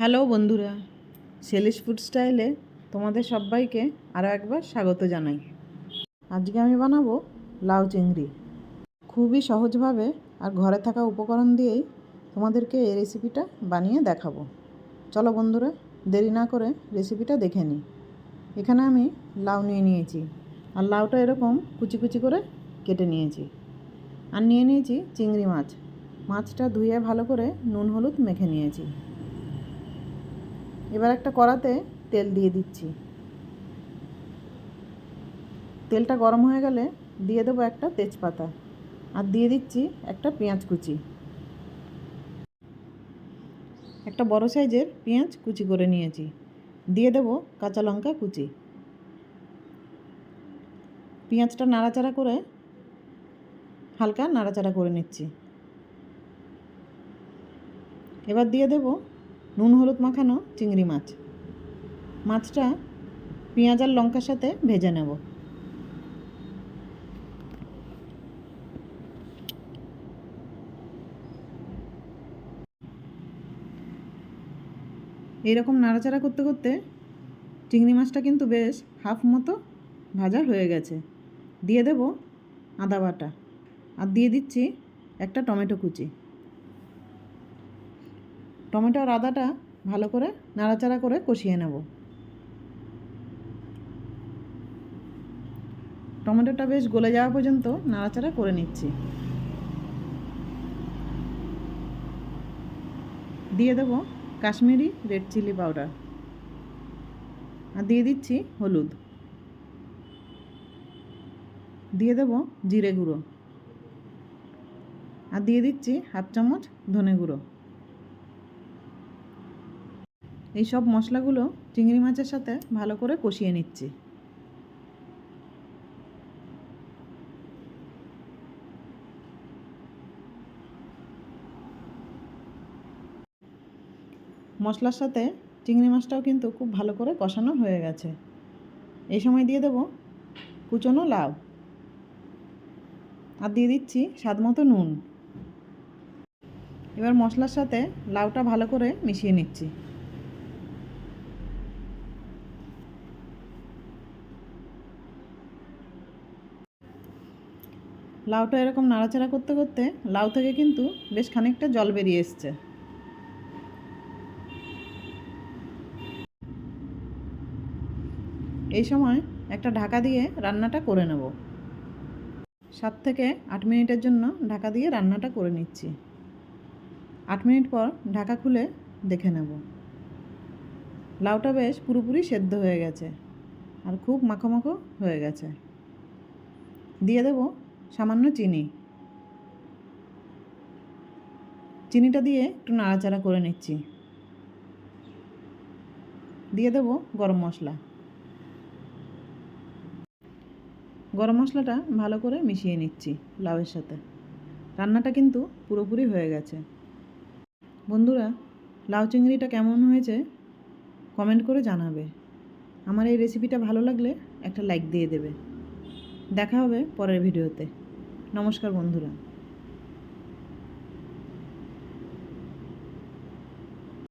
Hello বন্ধুরা সেলিশ food স্টাইলে তোমাদের সবাইকে আরও একবার স্বাগত জানাই। আজকে আমি বানাবো লাউ চিংড়ি। খুবই সহজভাবে আর ঘরে থাকা উপকরণ দিয়েই তোমাদেরকে এই রেসিপিটা বানিয়ে দেখাবো। চলো বন্ধুরা, দেরি না করে রেসিপিটা দেখে নিই। এখানে আমি লাউ নিয়ে নিয়েছি। আর লাউটা এরকম কুচি কুচি করে কেটে নিয়েছি। আর নিয়ে নিয়েছি চিংড়ি মাছ। মাছটা ধুয়ে ভালো করে নুন হলুদ মেখে নিয়েছি। এবার একটা কড়াতে তেল দিয়ে দিচ্ছি। তেলটা গরম হয়ে গেলে দিয়ে দেবো একটা তেজপাতা আর দিয়ে দিচ্ছি একটা পেঁয়াজ কুচি। একটা বড় সাইজের পেঁয়াজ কুচি করে নিয়েছি। দিয়ে দেবো কাঁচা লঙ্কা কুচি। পেঁয়াজটা নাড়াচাড়া করে হালকা নাড়াচাড়া করে নিচ্ছি। এবার দিয়ে দেবো নুন, হলুদ মাখানো চিংড়ি মাছ। মাছটা পেঁয়াজ আর লঙ্কার সাথে ভেজে নেব। এইরকম নাড়াচাড়া করতে করতে চিংড়ি মাছটা কিন্তু বেশ হাফ মতো ভাজা হয়ে গেছে। দিয়ে দেব আদা বাটা। আর দিয়ে দিচ্ছি একটা টমেটো কুচি। টমেটো আর আদাটা ভালো করে নাড়াচাড়া করে কষিয়ে নেব। টমেটোটা বেশ গলে যাওয়া পর্যন্ত নাড়াচাড়া করে নিচ্ছি। দিয়ে দেব কাশ্মীরি রেড চিলি পাউডার। আর দিয়ে দিচ্ছি হলুদ। দিয়ে দেব জিরে গুঁড়ো। আর দিয়ে দিচ্ছি হাফ চামচ ধনে গুঁড়ো। এই সব মশলাগুলো চিংড়ি মাছের সাথে ভালো করে কষিয়ে নিচ্ছি। মশলার সাথে চিংড়ি মাছটাও কিন্তু খুব ভালো করে কষানো হয়ে গেছে। এই সময় দিয়ে দেব কুচনো লাউ। আর দিয়ে দিচ্ছি স্বাদ মতো নুন। এবার মশলার সাথে লাউটা ভালো করে মিশিয়ে নিচ্ছি। লাউটা এরকম নাড়াচাড়া করতে করতে লাউ থেকে কিন্তু বেশ খানিকটা জল বেরিয়ে এসছে। এই সময় একটা ঢাকা দিয়ে রান্নাটা করে নেব। সাত থেকে আট মিনিটের জন্য ঢাকা দিয়ে রান্নাটা করে নিচ্ছি। আট মিনিট পর ঢাকা খুলে দেখে নেব। লাউটা বেশ পুরোপুরি সেদ্ধ হয়ে গেছে আর খুব মাখো মাখো হয়ে গেছে। দিয়ে দেব সামান্য চিনি। চিনিটা দিয়ে একটু নাড়াচাড়া করে নিচ্ছি। দিয়ে দেব গরম মশলা। গরম মশলাটা ভালো করে মিশিয়ে নিচ্ছি লাউয়ের সাথে। রান্নাটা কিন্তু পুরোপুরি হয়ে গেছে। বন্ধুরা, লাউ চিংড়িটা কেমন হয়েছে কমেন্ট করে জানাবে। আমার এই রেসিপিটা ভালো লাগলে একটা লাইক দিয়ে দেবে। দেখা হবে পরের ভিডিওতে। নমস্কার বন্ধুরা।